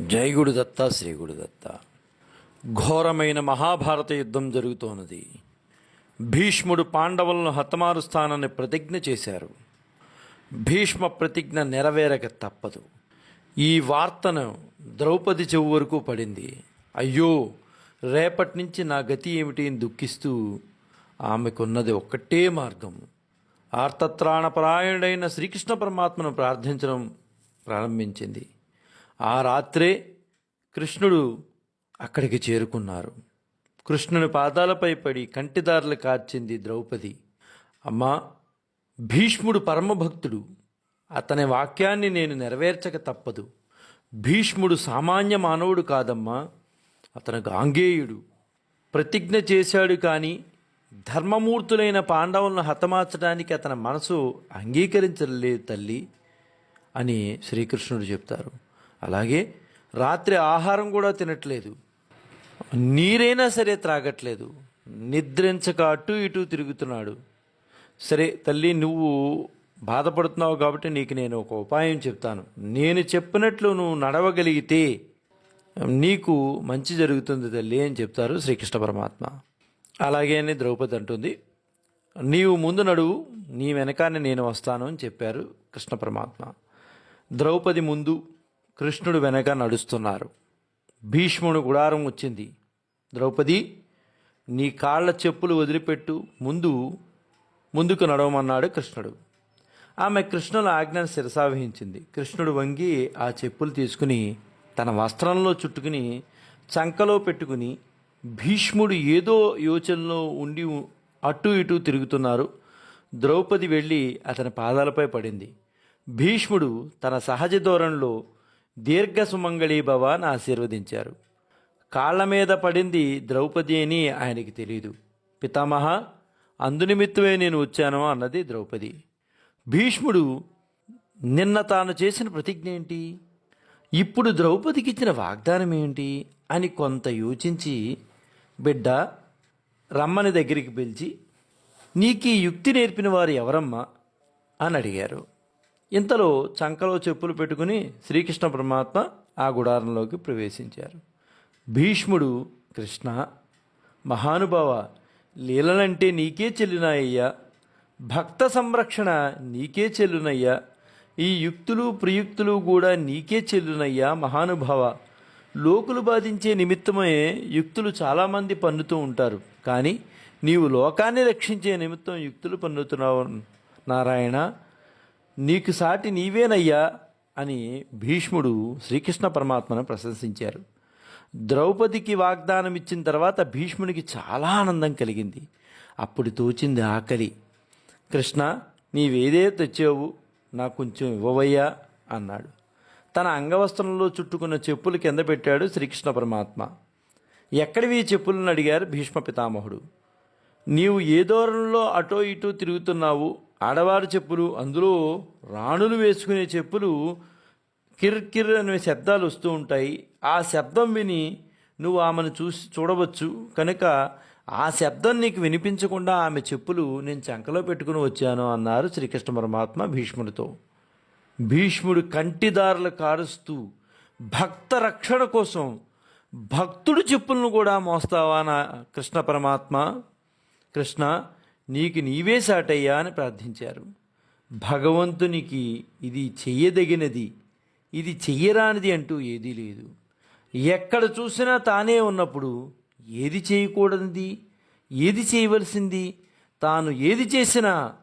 జైగుడు దత్త శ్రీగుడు దత్త ఘోరమైన మహాభారత యుద్ధం జరుగుతోన్నది భీష్ముడు పాండవులను హతమారుస్తానని ప్రతిజ్ఞ చేశారు. భీష్మ ప్రతిజ్ఞ నెరవేరక తప్పదు. ఈ వార్తను ద్రౌపది చెవు వరకు పడింది. అయ్యో రేపటి నుంచి నా గతి ఏమిటి అని దుఃఖిస్తూ ఆమెకున్నది ఒక్కటే మార్గం. ఆర్తత్రాణపరాయణుడైన శ్రీకృష్ణ పరమాత్మను ప్రార్థించడం ప్రారంభించింది. ఆ రాత్రే కృష్ణుడు అక్కడికి చేరుకున్నారు. కృష్ణుని పాదాలపై పడి కంటిదారులు కార్చింది ద్రౌపది. అమ్మా భీష్ముడు పరమభక్తుడు. అతని వాక్యాన్ని నేను నెరవేర్చక తప్పదు. భీష్ముడు సామాన్య మానవుడు కాదమ్మా అతను గాంగేయుడు. ప్రతిజ్ఞ చేశాడు కానీ ధర్మమూర్తులైన పాండవులను హతమార్చడానికి అతని మనసు అంగీకరించలేదు తల్లి అని శ్రీకృష్ణుడు చెప్తారు. అలాగే రాత్రి ఆహారం కూడా తినట్లేదు. నీరైనా సరే త్రాగట్లేదు. నిద్రించక అటు ఇటు తిరుగుతున్నాడు. సరే తల్లి నువ్వు బాధపడుతున్నావు కాబట్టి నీకు నేను ఒక ఉపాయం చెప్తాను. నేను చెప్పినట్లు నువ్వు నడవగలిగితే నీకు మంచి జరుగుతుంది తల్లి అని చెప్తారు శ్రీకృష్ణ పరమాత్మ. అలాగే అని ద్రౌపది అంటుంది. నీవు ముందు నడువు నీ వెనకానే నేను వస్తాను అని చెప్పారు కృష్ణ పరమాత్మ. ద్రౌపది ముందు కృష్ణుడు వెనక నడుస్తున్నారు. భీష్ముడు గుడారం వచ్చింది. ద్రౌపది నీ కాళ్ళ చెప్పులు వదిలిపెట్టు ముందు ముందుకు నడవమన్నాడు కృష్ణుడు. ఆమె కృష్ణుల ఆజ్ఞను శిరసావహించింది. కృష్ణుడు వంగి ఆ చెప్పులు తీసుకుని తన వస్త్రంలో చుట్టుకుని చంకలో పెట్టుకుని భీష్ముడు ఏదో యోచనలో ఉండి అటు ఇటు తిరుగుతున్నారు. ద్రౌపది వెళ్ళి అతని పాదాలపై పడింది. భీష్ముడు తన సహజ ధోరణిలో దీర్ఘ సుమంగళీ భవ అని ఆశీర్వదించారు. కాళ్ళ మీద పడింది ద్రౌపది అని ఆయనకి తెలియదు పితామహ అందునిమిత్తమే నేను వచ్చాను అన్నది ద్రౌపది. భీష్ముడు నిన్న తాను చేసిన ప్రతిజ్ఞ ఏంటి? ఇప్పుడు ద్రౌపదికి ఇచ్చిన వాగ్దానం ఏంటి? అని కొంత యోచించి బిడ్డ రమ్మని దగ్గరికి పిలిచి నీకు ఈ యుక్తి నేర్పిన వారు ఎవరమ్మా? అని అడిగారు. ఇంతలో చంకలో చెప్పులు పెట్టుకుని శ్రీకృష్ణ పరమాత్మ ఆ గుడారంలోకి ప్రవేశించారు. భీష్ముడు కృష్ణ మహానుభావ లీలలంటే నీకే చెల్లినాయ్యా. భక్త సంరక్షణ నీకే చెల్లునయ్యా. ఈ యుక్తులు ప్రయుక్తులు కూడా నీకే చెల్లునయ్యా మహానుభావ. లోకులు బాధించే నిమిత్తమే యుక్తులు చాలామంది పన్నుతూ ఉంటారు. కానీ నీవు లోకాన్ని రక్షించే నిమిత్తం యుక్తులు పన్నుతున్నావు నారాయణ. నీకు సాటి నీవేనయ్యా అని భీష్ముడు శ్రీకృష్ణ పరమాత్మను ప్రశంసించారు. ద్రౌపదికి వాగ్దానం ఇచ్చిన తర్వాత భీష్మునికి చాలా ఆనందం కలిగింది. అప్పుడు తోచింది ఆకలి. కృష్ణ నీవేదే తెచ్చావు? నాకు కొంచెం ఇవ్వవయ్యా అన్నాడు. తన అంగవస్త్రంలో చుట్టుకున్న చెప్పులు కింద పెట్టాడు శ్రీకృష్ణ పరమాత్మ. ఎక్కడివి చెప్పులను అడిగారు భీష్మ పితామహుడు. నీవు ఏ దూరంలో అటో ఇటో తిరుగుతున్నావు? ఆడవారి చెప్పులు అందులో రాణులు వేసుకునే చెప్పులు కిర్ కిర్ అనే శబ్దాలు వస్తూ ఉంటాయి. ఆ శబ్దం విని నువ్వు ఆమెను చూసి చూడవచ్చు. కనుక ఆ శబ్దం నీకు వినిపించకుండా ఆమె చెప్పులు నేను చంకలో పెట్టుకుని వచ్చాను అన్నారు శ్రీకృష్ణ పరమాత్మ భీష్ముడితో. భీష్ముడు కంటిదారులు కారుస్తూ భక్త రక్షణ కోసం భక్తుడు చెప్పులను కూడా మోస్తావా నా కృష్ణ పరమాత్మ? కృష్ణ నీకు నీవే సాటయ్యా అని ప్రార్థించారు. భగవంతునికి ఇది చెయ్యదగినది ఇది చెయ్యరానిది అంటూ ఏదీ లేదు. ఎక్కడ చూసినా తానే ఉన్నప్పుడు ఏది చేయకూడనిది ఏది చేయవలసింది తాను ఏది చేసినా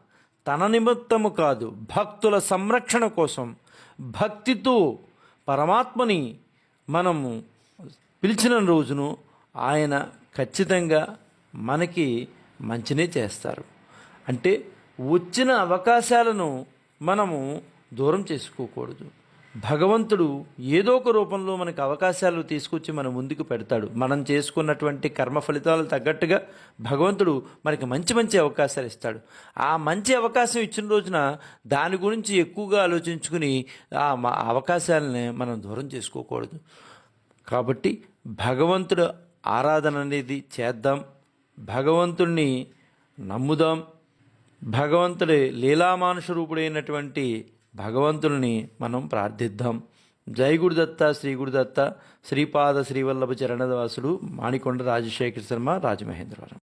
తన నిమిత్తము కాదు భక్తుల సంరక్షణ కోసం భక్తితో పరమాత్మని మనము పిలిచిన రోజును ఆయన ఖచ్చితంగా మనకి మంచినే చేస్తారు. అంటే వచ్చిన అవకాశాలను మనము దూరం చేసుకోకూడదు. భగవంతుడు ఏదో ఒక రూపంలో మనకు అవకాశాలు తీసుకొచ్చి మన ముందుకు పెడతాడు. మనం చేసుకున్నటువంటి కర్మ ఫలితాలు తగ్గట్టుగా భగవంతుడు మనకి మంచి మంచి అవకాశాలు ఇస్తాడు. ఆ మంచి అవకాశం ఇచ్చిన రోజున దాని గురించి ఎక్కువగా ఆలోచించుకుని ఆ అవకాశాలని మనం దూరం చేసుకోకూడదు. కాబట్టి భగవంతుడు ఆరాధన అనేది చేద్దాం. భగవంతుణ్ణి నమ్ముదాం. భగవంతుడి లీలామానుష రూపుడైనటువంటి భగవంతుల్ని మనం ప్రార్థిద్దాం. జై గురుదత్త శ్రీ గురుదత్త శ్రీపాద శ్రీవల్లభ చరణదాసుడు మాణికొండ రాజశేఖర శర్మ రాజమహేంద్రవరం.